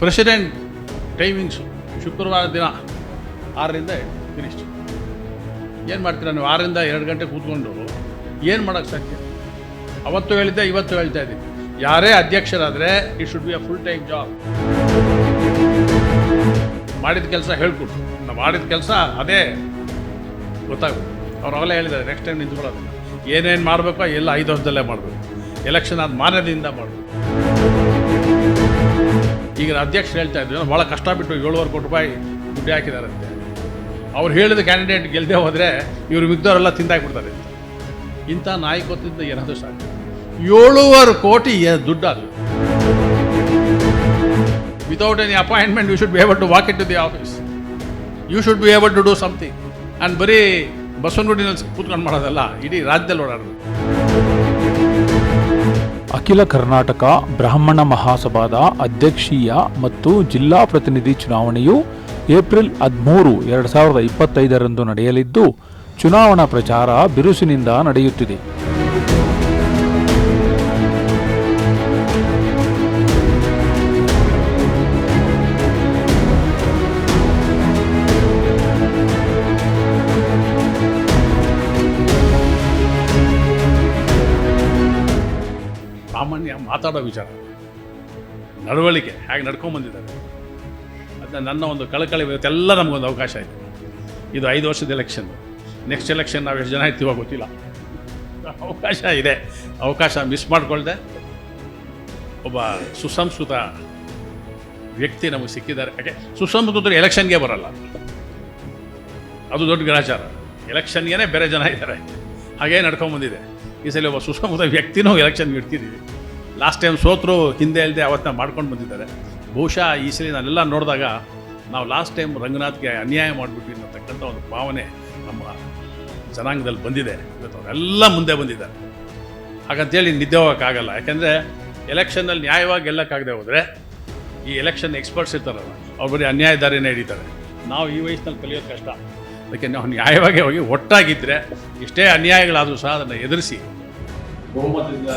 President timings ಶುಕ್ರವಾರ ದಿನ ಆರರಿಂದ ಫಿನಿಶ್ ಏನು ಮಾಡ್ತೀರಾ ನೀವು? ಆರರಿಂದ ಎರಡು ಗಂಟೆ ಕೂತ್ಕೊಂಡು ಏನು ಮಾಡೋಕ್ಕೆ ಸಾಧ್ಯ? ಅವತ್ತು ಹೇಳಿದ್ದೆ, ಇವತ್ತು ಹೇಳ್ತಾ ಇದ್ದೀನಿ. ಯಾರೇ ಅಧ್ಯಕ್ಷರಾದರೆ it should be a full time job ಮಾಡಿದ ಕೆಲಸ ಹೇಳ್ಕೊಟ್ರು ನಾವು ಮಾಡಿದ ಕೆಲಸ ಅದೇ ಗೊತ್ತಾಗುತ್ತೆ. ಅವ್ರು ಅವಲೇ ಹೇಳಿದ್ದಾರೆ ನೆಕ್ಸ್ಟ್ ಟೈಮ್ ನಿಂತ್ಕೊಳ್ಳೋದಿಲ್ಲ ಏನೇನು ಮಾಡಬೇಕೋ ಎಲ್ಲ ಐದು ವರ್ಷದಲ್ಲೇ ಮಾಡಬೇಕು. ಎಲೆಕ್ಷನ್ ಆದ ಮಾನ್ಯದಿಂದ ಮಾಡಬೇಕು. ಈಗ ಅಧ್ಯಕ್ಷರು ಹೇಳ್ತಾ ಇದ್ರು ಭಾಳ ಕಷ್ಟ ಬಿಟ್ಟು ಏಳುವರೆ ಕೋಟಿ ರೂಪಾಯಿ ದುಡ್ಡು ಹಾಕಿದಾರಂತೆ. ಅವ್ರು ಹೇಳಿದ ಕ್ಯಾಂಡಿಡೇಟ್ ಗೆಲ್ಲದೆ ಹೋದರೆ ಇವರು ಮಿಗ್ದವರೆಲ್ಲ ತಿಂದಾಕ್ಬಿಡ್ತಾರೆ ಇಂಥ ನಾಯಕತ್ವದಿಂದ ಏನಾದರೂ ಸಾಕು ಏಳುವರೆ ಕೋಟಿ ದುಡ್ಡು ಅದು without any appointment you should be able to walk in to the office you should be able to do something and ಬರೀ ಬಸವನಗುಡಿನಲ್ಲಿ ಕೂತ್ಕೊಂಡು ಮಾಡೋದಲ್ಲ, ಇಡೀ ರಾಜ್ಯದಲ್ಲಿ ಓಡಾಡೋದು. ಅಖಿಲ ಕರ್ನಾಟಕ ಬ್ರಾಹ್ಮಣ ಮಹಾಸಭಾದ ಅಧ್ಯಕ್ಷೀಯ ಮತ್ತು ಜಿಲ್ಲಾ ಪ್ರತಿನಿಧಿ ಚುನಾವಣೆಯು ಏಪ್ರಿಲ್ ಹದಿಮೂರು, ಎರಡು ಸಾವಿರದ ಇಪ್ಪತ್ತೈದರಂದು ನಡೆಯಲಿದ್ದು, ಚುನಾವಣಾ ಪ್ರಚಾರ ಬಿರುಸಿನಿಂದ ನಡೆಯುತ್ತಿದೆ. ಸಾಮಾನ್ಯ ಮಾತಾಡೋ ವಿಚಾರ. ನಡವಳಿಕೆ, ಹೇಗೆ ನಡ್ಕೊಂಬಂದಿದ್ದಾರೆ ಅದನ್ನ ನನ್ನ ಒಂದು ಕಳಕಳಿ ಇವತ್ತೆಲ್ಲ ನಮಗೊಂದು ಅವಕಾಶ ಇದೆ. ಇದು ಐದು ವರ್ಷದ ಎಲೆಕ್ಷನ್ ನೆಕ್ಸ್ಟ್ ಎಲೆಕ್ಷನ್ ನಾವು ಎಷ್ಟು ಜನ ಇರ್ತೀವೋ ಗೊತ್ತಿಲ್ಲ. ಅವಕಾಶ ಇದೆ. ಅವಕಾಶ ಮಿಸ್ ಮಾಡಿಕೊಳ್ಳದೆ ಒಬ್ಬ ಸುಸಂಸ್ಕೃತ ವ್ಯಕ್ತಿ ನಮಗೆ ಸಿಕ್ಕಿದ್ದಾರೆ. ಯಾಕೆ? ಸುಸಂಸ್ಕೃತರು ಎಲೆಕ್ಷನ್ಗೆ ಬರಲ್ಲ. ಅದು ದೊಡ್ಡ ಗ್ರಹಚಾರ. ಎಲೆಕ್ಷನ್ಗೆ ಬೇರೆ ಜನ ಇದ್ದಾರೆ. ಹಾಗೇ ನಡ್ಕೊಂಬಂದಿದೆ ಈ ಸಲ ಒಬ್ಬ ಸುಸಂಸ್ಕೃತ ವ್ಯಕ್ತಿನೂ ಎಲೆಕ್ಷನ್ಗೆ ಇಡ್ತಿದ್ದೀವಿ. ಲಾಸ್ಟ್ ಟೈಮ್ ಸೋತರು, ಹಿಂದೆ ಇಲ್ಲದೆ ಅವತ್ತನ್ನ ಮಾಡ್ಕೊಂಡು ಬಂದಿದ್ದಾರೆ. ಬಹುಶಃ ಈ ಸಲ ನಾನೆಲ್ಲ ನೋಡಿದಾಗ ನಾವು ಲಾಸ್ಟ್ ಟೈಮ್ ರಂಗನಾಥ್ಗೆ ಅನ್ಯಾಯ ಮಾಡಿಬಿಟ್ವಿ ಅನ್ನತಕ್ಕಂಥ ಒಂದು ಭಾವನೆ ನಮ್ಮ ಜನಾಂಗದಲ್ಲಿ ಬಂದಿದೆ. ಇವತ್ತು ಅವರೆಲ್ಲ ಮುಂದೆ ಬಂದಿದ್ದಾರೆ. ಹಾಗಂತೇಳಿ ನಿದ್ದೆ ಹೋಗೋಕ್ಕಾಗಲ್ಲ ಯಾಕೆಂದರೆ ಎಲೆಕ್ಷನಲ್ಲಿ ನ್ಯಾಯವಾಗಿ ಗೆಲ್ಲಕ್ಕಾಗದೆ ಹೋದರೆ ಈ ಎಲೆಕ್ಷನ್ ಎಕ್ಸ್ಪರ್ಟ್ಸ್ ಇರ್ತಾರಲ್ಲ, ಅವ್ರು ಬರೀ ಅನ್ಯಾಯ ದಾರಿನೇ ಹಿಡಿತಾರೆ. ನಾವು ಈ ವಯಸ್ಸಿನಲ್ಲಿ ಕಲಿಯೋದು ಕಷ್ಟ. ಅದಕ್ಕೆ ನಾವು ನ್ಯಾಯವಾಗಿ ಹೋಗಿ ಒಟ್ಟಾಗಿದ್ದರೆ ಎಷ್ಟೇ ಅನ್ಯಾಯಗಳಾದರೂ ಸಹ ಅದನ್ನು ಎದುರಿಸಿ ಬಹುಮತದಿಂದ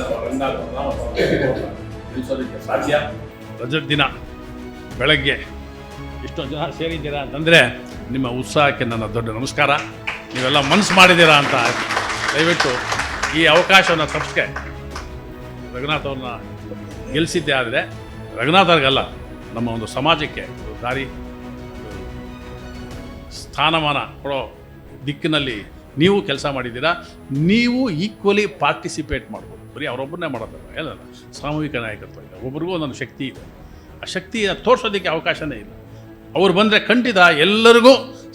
ಸಾಧ್ಯ. ದಿನ ಬೆಳಗ್ಗೆ. ಇಷ್ಟೊಂದು ಜನ ಸೇರಿದ್ದೀರಾ ಅಂತಂದರೆ ನಿಮ್ಮ ಉತ್ಸಾಹಕ್ಕೆ ನನ್ನ ದೊಡ್ಡ ನಮಸ್ಕಾರ. ನೀವೆಲ್ಲ ಮನಸ್ಸು ಮಾಡಿದ್ದೀರಾ ಅಂತ ದಯವಿಟ್ಟು ಈ ಅವಕಾಶವನ್ನು ತಪ್ಪಿಸ್ಕೆ. ರಘುನಾಥ್ ಅವ್ರನ್ನ ಗೆಲ್ಲಿಸಿದ್ದೆ ಆದರೆ ರಘುನಾಥ್ ಅವ್ರಿಗಲ್ಲ ನಮ್ಮ ಒಂದು ಸಮಾಜಕ್ಕೆ ದಾರಿ ಸ್ಥಾನಮಾನ ಕೊಡೋ ದಿಕ್ಕಿನಲ್ಲಿ ನೀವು ಕೆಲಸ ಮಾಡಿದ್ದೀರಾ, ನೀವು ಈಕ್ವಲಿ ಪಾರ್ಟಿಸಿಪೇಟ್ ಮಾಡ್ಬೋದು. ಬರೀ ಅವರೊಬ್ಬರನ್ನೇ ಮಾಡೋದಲ್ಲ ಎಲ್ಲ ಸಾಮೂಹಿಕ ನಾಯಕತ್ವ ಇದೆ. ಒಬ್ರಿಗೂ ಒಂದೊಂದು ಶಕ್ತಿ ಇದೆ. ಆ ಶಕ್ತಿಯ ತೋರಿಸೋದಕ್ಕೆ ಅವಕಾಶವೇ ಇಲ್ಲ. ಅವ್ರು ಬಂದರೆ ಖಂಡಿತ ಎಲ್ಲರಿಗೂ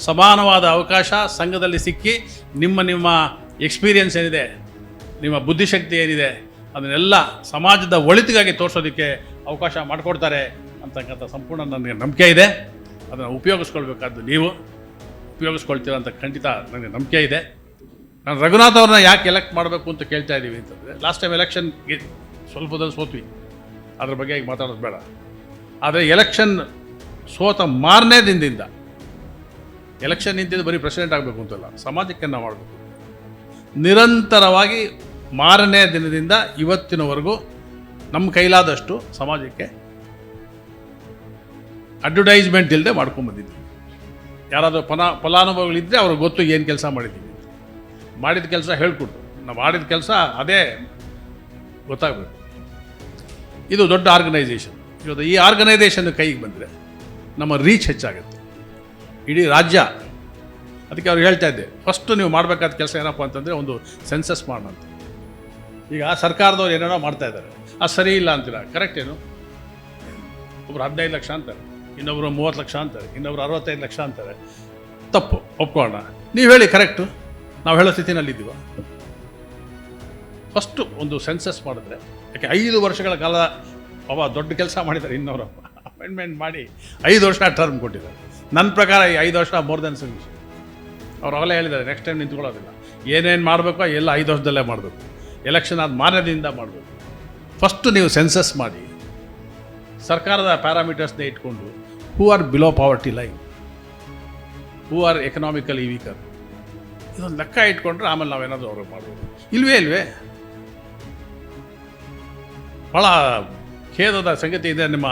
ಸಮಾನವಾದ ಅವಕಾಶ ಸಂಘದಲ್ಲಿ ಸಿಕ್ಕಿ ನಿಮ್ಮ ನಿಮ್ಮ ಎಕ್ಸ್ಪೀರಿಯನ್ಸ್ ಏನಿದೆ, ನಿಮ್ಮ ಬುದ್ಧಿಶಕ್ತಿ ಏನಿದೆ, ಅದನ್ನೆಲ್ಲ ಸಮಾಜದ ಒಳಿತಿಗಾಗಿ ತೋರಿಸೋದಕ್ಕೆ ಅವಕಾಶ ಮಾಡಿಕೊಡ್ತಾರೆ ಅಂತಕ್ಕಂಥ ಸಂಪೂರ್ಣ ನನಗೆ ನಂಬಿಕೆ ಇದೆ. ಅದನ್ನು ಉಪಯೋಗಿಸ್ಕೊಳ್ಬೇಕಾದ್ದು ನೀವು. ಉಪಯೋಗಿಸ್ಕೊಳ್ತೀರ ಅಂತ ಖಂಡಿತ ನನಗೆ ನಂಬಿಕೆ ಇದೆ. ನಾನು ರಘುನಾಥ್ ಅವ್ರನ್ನ ಯಾಕೆ ಎಲೆಕ್ಟ್ ಮಾಡಬೇಕು ಅಂತ ಕೇಳ್ತಾ ಇದ್ದೀವಿ ಅಂತಂದರೆ ಲಾಸ್ಟ್ ಟೈಮ್ ಎಲೆಕ್ಷನ್ಗೆ ಸ್ವಲ್ಪದಲ್ಲಿ ಸೋತ್ವಿ. ಅದ್ರ ಬಗ್ಗೆ ಈಗ ಮಾತಾಡೋದು ಬೇಡ. ಆದರೆ ಎಲೆಕ್ಷನ್ ಸೋತ ಮಾರನೇ ದಿನದಿಂದ ಎಲೆಕ್ಷನ್ ನಿಂತಿದ್ದು ಬರೀ ಪ್ರೆಸಿಡೆಂಟ್ ಆಗಬೇಕು ಅಂತಲ್ಲ, ಸಮಾಜಕ್ಕೆ ನಾವು ಮಾಡಬೇಕು. ನಿರಂತರವಾಗಿ ಮಾರನೇ ದಿನದಿಂದ ಇವತ್ತಿನವರೆಗೂ ನಮ್ಮ ಕೈಲಾದಷ್ಟು ಸಮಾಜಕ್ಕೆ ಅಡ್ವರ್ಟೈಸ್ಮೆಂಟ್ ಇಲ್ಲದೆ ಮಾಡ್ಕೊಂಬಂದಿದ್ವಿ ಯಾರಾದರೂ ಫಲ ಫಲಾನುಭವಿಗಳಿದ್ದರೆ ಅವ್ರಿಗೆ ಗೊತ್ತು ಏನು ಕೆಲಸ ಮಾಡಿದ್ದೀವಿ ಮಾಡಿದ ಕೆಲಸ ಹೇಳ್ಕೊಟ್ಟು ನಾವು ಮಾಡಿದ ಕೆಲಸ ಅದೇ ಗೊತ್ತಾಗಬೇಕು. ಇದು ದೊಡ್ಡ ಆರ್ಗನೈಸೇಷನ್ ಇವತ್ತು ಈ ಆರ್ಗನೈಸೇಷನ್ ಕೈಗೆ ಬಂದರೆ ನಮ್ಮ ರೀಚ್ ಹೆಚ್ಚಾಗುತ್ತೆ. ಇಡೀ ರಾಜ್ಯ, ಅದಕ್ಕೆ ಅವ್ರು ಹೇಳ್ತಾ ಇದ್ದೆ ಫಸ್ಟು ನೀವು ಮಾಡಬೇಕಾದ ಕೆಲಸ ಏನಪ್ಪ ಅಂತಂದರೆ ಒಂದು ಸೆನ್ಸಸ್ ಮಾಡೋಣ ಈಗ ಸರ್ಕಾರದವ್ರು ಏನೇನೋ ಮಾಡ್ತಾ ಇದ್ದಾರೆ. ಅದು ಸರಿ ಇಲ್ಲ ಅಂತೀರ? ಕರೆಕ್ಟ್ ಏನು? ಒಬ್ರು ಹದಿನೈದು ಲಕ್ಷ ಅಂತಾರೆ. ಇನ್ನೊಬ್ರು ಮೂವತ್ತು ಲಕ್ಷ ಅಂತಾರೆ, ಇನ್ನೊಬ್ರು ಅರವತ್ತೈದು ಲಕ್ಷ ಅಂತಾರೆ. ತಪ್ಪು, ಒಪ್ಕೊಳ್ಳೋಣ. ನೀವು ಹೇಳಿ ಕರೆಕ್ಟು ನಾವು ಹೇಳೋ ಸ್ಥಿತಿನಲ್ಲಿದ್ದೀವ. ಫಸ್ಟು ಒಂದು ಸೆನ್ಸಸ್ ಮಾಡಿದ್ರೆ, ಯಾಕೆ ಐದು ವರ್ಷಗಳ ಕಾಲ ಅವ ದೊಡ್ಡ ಕೆಲಸ ಮಾಡಿದ್ದಾರೆ ಇನ್ನವರಪ್ಪ ಅಮೆಂಡ್ಮೆಂಟ್ ಮಾಡಿ ಐದು ವರ್ಷ ಟರ್ಮ್ ಕೊಟ್ಟಿದ್ದಾರೆ. ನನ್ನ ಪ್ರಕಾರ ಈ ಐದು ವರ್ಷ ಮೋರ್ ದೆನ್ ಸಫಿಷಿಯಂಟ್ ಅವ್ರು ಅವಲೇ ಹೇಳಿದ್ದಾರೆ ನೆಕ್ಸ್ಟ್ ಟೈಮ್ ನಿಂತ್ಕೊಳ್ಳೋದಿಲ್ಲ. ಏನೇನು ಮಾಡಬೇಕೋ ಎಲ್ಲ ಐದು ವರ್ಷದಲ್ಲೇ ಮಾಡಬೇಕು. ಎಲೆಕ್ಷನ್ ಆದ ಮಾನ್ಯದಿಂದ ಮಾಡಬೇಕು. ಫಸ್ಟು ನೀವು ಸೆನ್ಸಸ್ ಮಾಡಿ. ಸರ್ಕಾರದ ಪ್ಯಾರಾಮೀಟರ್ಸ್ನ ಇಟ್ಕೊಂಡು who are below poverty line who are economically weaker ಇದೊಂದು ಲೆಕ್ಕ ಇಟ್ಕೊಂಡ್ರೆ ಆಮೇಲೆ ನಾವೇನಾದರೂ ಅವ್ರಿಗೆ ಮಾಡ್ಬೋದು. ಇಲ್ವೇ ಇಲ್ವೇ? ಭಾಳ ಖೇದದ ಸಂಗತಿ ಇದೆ. ನಿಮ್ಮ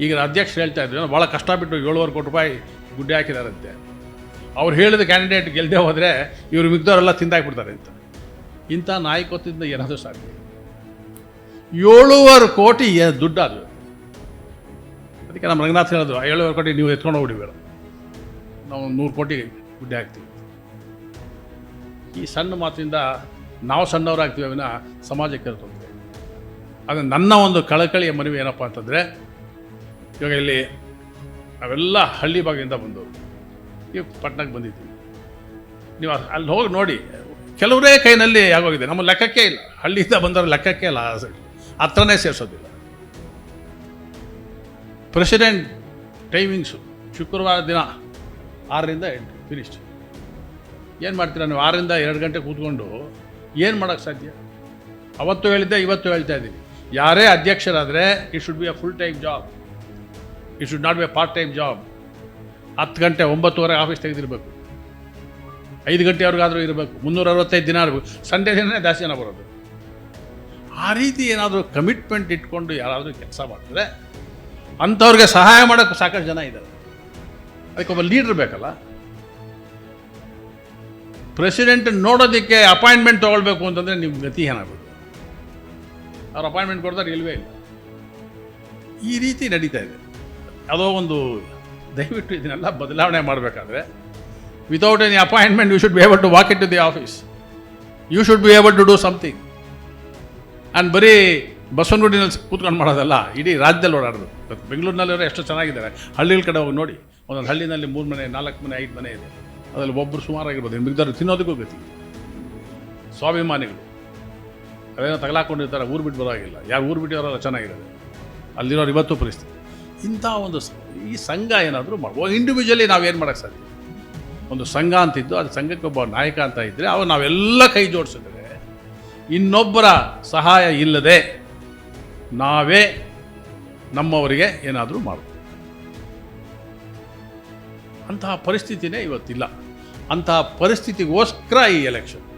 ಈಗ ಅಧ್ಯಕ್ಷರು ಹೇಳ್ತಾ ಇದ್ರು ಭಾಳ ಕಷ್ಟ ಬಿಟ್ಟು ಏಳುವರೆ ಕೋಟಿ ರೂಪಾಯಿ ಗುಡ್ಡೆ ಹಾಕಿದಾರಂತೆ. ಅವ್ರು ಹೇಳಿದ ಕ್ಯಾಂಡಿಡೇಟ್ ಗೆಲ್ಲದೆ ಹೋದರೆ ಇವರು ಮಿಗ್ದವರೆಲ್ಲ ತಿಂದಾಕ್ಬಿಡ್ತಾರೆ ಅಂತ. ಇಂಥ ನಾಯಕತ್ವದಿಂದ ಏನಾದರೂ ಸಾಧ್ಯ? ಏಳುವರೆ ಕೋಟಿ ಏ- ದುಡ್ಡು ಅದು ಅದಕ್ಕೆ ನಮ್ಮ ರಂಗನಾಥ್ ಹೇಳಿದ್ರು ಏಳುವರೆ ಕೋಟಿ ನೀವು ಎತ್ಕೊಂಡು ಹೋಗ್ಬಿಡಿ ಬೇಡ. ನಾವು ನೂರು ಕೋಟಿ ಗುಡ್ಡೆ ಹಾಕ್ತೀವಿ. ಈ ಸಣ್ಣ ಮಾತಿಂದ ನಾವು ಸಣ್ಣವರಾಗ್ತೀವಿ ಅವಿನ ಸಮಾಜಕ್ಕೆ ತೊಂದರೆ ಅದು ನನ್ನ ಒಂದು ಕಳಕಳಿಯ ಮನವಿ ಏನಪ್ಪ ಅಂತಂದರೆ, ಇವಾಗ ಇಲ್ಲಿ ನಾವೆಲ್ಲ ಹಳ್ಳಿ ಭಾಗದಿಂದ ಬಂದವರು. ಈಗ ಪಟ್ನಕ್ಕೆ ಬಂದಿದ್ದೀವಿ ನೀವು ಅಲ್ಲಿ ಹೋಗಿ ನೋಡಿ, ಕೆಲವರೇ ಕೈನಲ್ಲಿ ಆಗೋಗಿದೆ. ನಮ್ಮ ಲೆಕ್ಕಕ್ಕೆ ಇಲ್ಲ. ಹಳ್ಳಿಯಿಂದ ಬಂದವರು ಲೆಕ್ಕಕ್ಕೆ ಇಲ್ಲ. ಹತ್ರನೇ ಸೇರಿಸೋದಿಲ್ಲ. ಪ್ರೆಸಿಡೆಂಟ್ ಟೈಮಿಂಗ್ಸು ಶುಕ್ರವಾರ ದಿನ ಆರರಿಂದ ಎಂಟು ಫಿನಿಶ್ ಏನು ಮಾಡ್ತೀರಾ ನೀವು? ಆರರಿಂದ ಎರಡು ಗಂಟೆ ಕೂತ್ಕೊಂಡು ಏನು ಮಾಡೋಕ್ಕೆ ಸಾಧ್ಯ? ಅವತ್ತು ಹೇಳಿದ್ದೆ ಇವತ್ತು ಹೇಳ್ತಾ ಇದ್ದೀನಿ. ಯಾರೇ ಅಧ್ಯಕ್ಷರಾದರೆ it should be a full time job it should not be a part time job ಹತ್ತು ಗಂಟೆ ಒಂಬತ್ತುವರೆ ಆಫೀಸ್ ತೆಗೆದಿರಬೇಕು. ಐದು ಗಂಟೆವರೆಗಾದರೂ ಇರಬೇಕು. ಮುನ್ನೂರ ಅರವತ್ತೈದು ದಿನ ಇರಬೇಕು ಸಂಡೇ ದಿನನೇ ಜಾಸ್ತಿ ಜನ ಬರೋದು. ಆ ರೀತಿ ಏನಾದರೂ ಕಮಿಟ್ಮೆಂಟ್ ಇಟ್ಕೊಂಡು ಯಾರಾದರೂ ಕೆಲಸ ಮಾಡ್ತಾರೆ ಅಂಥವ್ರಿಗೆ ಸಹಾಯ ಮಾಡೋಕ್ಕೆ ಸಾಕಷ್ಟು ಜನ ಇದ್ದಾರೆ. ಅದಕ್ಕೆ ಒಬ್ಬ ಲೀಡ್ರ್ ಬೇಕಲ್ಲ? ಪ್ರೆಸಿಡೆಂಟ್ ನೋಡೋದಕ್ಕೆ ಅಪಾಯಿಂಟ್ಮೆಂಟ್ ತೊಗೊಳ್ಬೇಕು ಅಂತಂದರೆ ನಿಮ್ಮ ಗತಿ ಏನಾಗಬೇಕು ಅವ್ರು ಅಪಾಯಿಂಟ್ಮೆಂಟ್ ಕೊಡ್ತಾರೆ, ಇಲ್ವೇ ಇಲ್ಲ. ಈ ರೀತಿ ನಡೀತಾ ಇದೆ. ಯಾವುದೋ ಒಂದು, ದಯವಿಟ್ಟು ಇದನ್ನೆಲ್ಲ ಬದಲಾವಣೆ ಮಾಡಬೇಕಾದ್ರೆ without any appointment you should be able to walk it to the office you should be able to do something and ಬರೀ ಬಸವನಗುಡಿನಲ್ಲಿ ಕೂತ್ಕೊಂಡು ಮಾಡೋದಲ್ಲ, ಇಡೀ ರಾಜ್ಯದಲ್ಲಿ ಓಡಾಡೋದು. ಬೆಂಗಳೂರಿನಲ್ಲಿರೋ ಎಷ್ಟು ಚೆನ್ನಾಗಿದ್ದಾರೆ. ಹಳ್ಳಿಗಳ ಕಡೆ ಹೋಗಿ ನೋಡಿ, ಒಂದೊಂದು ಹಳ್ಳಿನಲ್ಲಿ ಮೂರು ಮನೆ, ನಾಲ್ಕು ಮನೆ, ಐದು ಮನೆ ಇದೆ. ಅದರಲ್ಲಿ ಒಬ್ಬರು ಸುಮಾರಾಗಿರ್ಬೋದು. ಮಿಗ್ದವ್ರು ತಿನ್ನೋದಕ್ಕೂ ಗತಿ. ಸ್ವಾಭಿಮಾನಿಗಳು. ಅದೇನೋ ತಗಲಾಕೊಂಡಿರ್ತಾರೆ, ಊರು ಬಿಟ್ಟು ಬರೋವಾಗಿಲ್ಲ ಯಾರು ಊರು ಬಿಟ್ಟಿರೋಲ್ಲ ಚೆನ್ನಾಗಿರೋದು. ಅಲ್ಲಿರೋರು ಇವತ್ತು ಪರಿಸ್ಥಿತಿ. ಇಂಥ ಒಂದು ಈ ಸಂಘ ಏನಾದರೂ ಮಾಡ್ಬೋದು ಇಂಡಿವಿಜುವಲಿ ನಾವೇನು ಮಾಡೋಕ್ಕೆ ಸಾಧ್ಯ? ಒಂದು ಸಂಘ ಅಂತಿದ್ದು ಅದು ಸಂಘಕ್ಕೆ ಒಬ್ಬ ನಾಯಕ ಅಂತ ಇದ್ದರೆ ಅವ ನಾವೆಲ್ಲ ಕೈ ಜೋಡಿಸಿದ್ರೆ, ಇನ್ನೊಬ್ಬರ ಸಹಾಯ ಇಲ್ಲದೆ ನಾವೇ ನಮ್ಮವರಿಗೆ ಏನಾದರೂ ಮಾಡ್ತೀವಿ ಅಂತಹ ಪರಿಸ್ಥಿತಿನೇ ಇವತ್ತಿಲ್ಲ. ಅಂತಹ ಪರಿಸ್ಥಿತಿಗೋಸ್ಕರ ಈ ಎಲೆಕ್ಷನ್